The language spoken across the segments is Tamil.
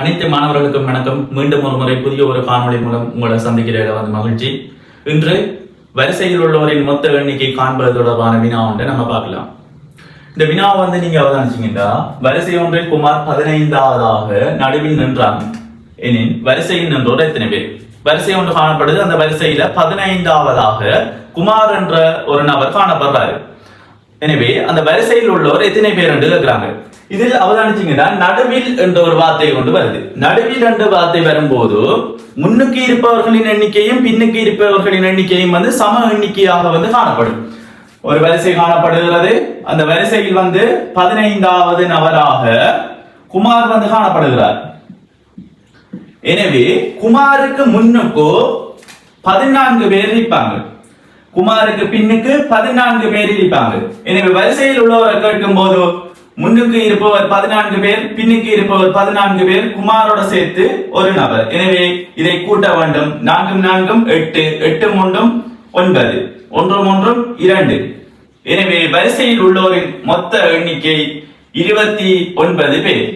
அனைத்து மாணவர்களுக்கும் வணக்கம். மீண்டும் ஒரு முறை புதிய ஒரு காணொளி மூலம் உங்களை சந்திக்கிறதில் வந்து மகிழ்ச்சி. இன்று வரிசையில் உள்ளவரின் மொத்த எண்ணிக்கை காண்பது தொடர்பான வினா ஒன்றை நம்ம பார்க்கலாம். இந்த வினா வந்து நீங்க அவதானிச்சீங்கன்னா வரிசை ஒன்றில் குமார் பதினைந்தாவதாக நடுவில் நின்றாங்க எனின் வரிசையில் நின்றோட எத்தனை பேர்? வரிசை ஒன்று காணப்படுது. அந்த வரிசையில பதினைந்தாவதாக குமார் என்ற ஒரு நபர் காணப்படுறாரு. எனவே அந்த வரிசையில் உள்ளவர் எத்தனை பேர் என்று கேட்கிறாங்க. இதில் அவதானிச்சீங்கன்னா நடுவில் என்ற ஒரு வார்த்தை கொண்டு வருது நடுவில் என்ற வார்த்தை வரும்போது முன்னுக்கு இருப்பவர்களின் எண்ணிக்கையும் பின்னுக்கு இருப்பவர்களின் எண்ணிக்கையும் வந்து சம எண்ணிக்கையாக வந்து காணப்படும் ஒரு வரிசை காணப்படுகிறது அந்த வரிசையில் வந்து பதினைந்தாவது நபராக குமார் வந்து காணப்படுகிறார் எனவே குமாருக்கு முன்னுக்கோ பதினான்கு பேர் இருப்பாங்க குமாருக்கு பின்னுக்கு பதினான்கு பேர் இருப்பாங்க எனவே வரிசையில் உள்ளவரை கேட்கும் போது முன்னுக்கு இருப்பவர் பதினான்கு பேர் பின்னுக்கு இருப்பவர் பதினான்கு பேர் குமாரோட சேர்த்து ஒரு நபர். எனவே இதை கூட்ட வேண்டும். நான்கும் நான்கும் எட்டு எட்டு மூன்றும் ஒன்பது. ஒன்றும் ஒன்றும் இரண்டு. எனவே வரிசையில் உள்ளோரின் மொத்த எண்ணிக்கை இருபத்தி ஒன்பது பேர்.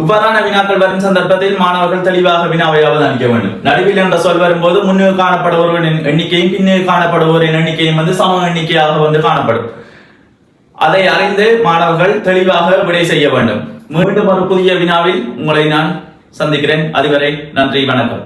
இவ்வாறான வினாக்கள் வரும் சந்தர்ப்பத்தில் மாணவர்கள் தெளிவாக வினாவை அவதானிக்க வேண்டும். நடுவில் என்ற சொல் வரும்போது முன்னுக்கு காணப்படுபவர்களின் எண்ணிக்கையும் பின்னுக்கு காணப்படுபவரின் எண்ணிக்கையும் வந்து சம எண்ணிக்கையாக வந்து காணப்படும். அதை அறிந்து மாணவர்கள் தெளிவாக விடை செய்ய வேண்டும். மீண்டும் ஒரு புதிய வினாவில் உங்களை நான் சந்திக்கிறேன். அதுவரை நன்றி வணக்கம்.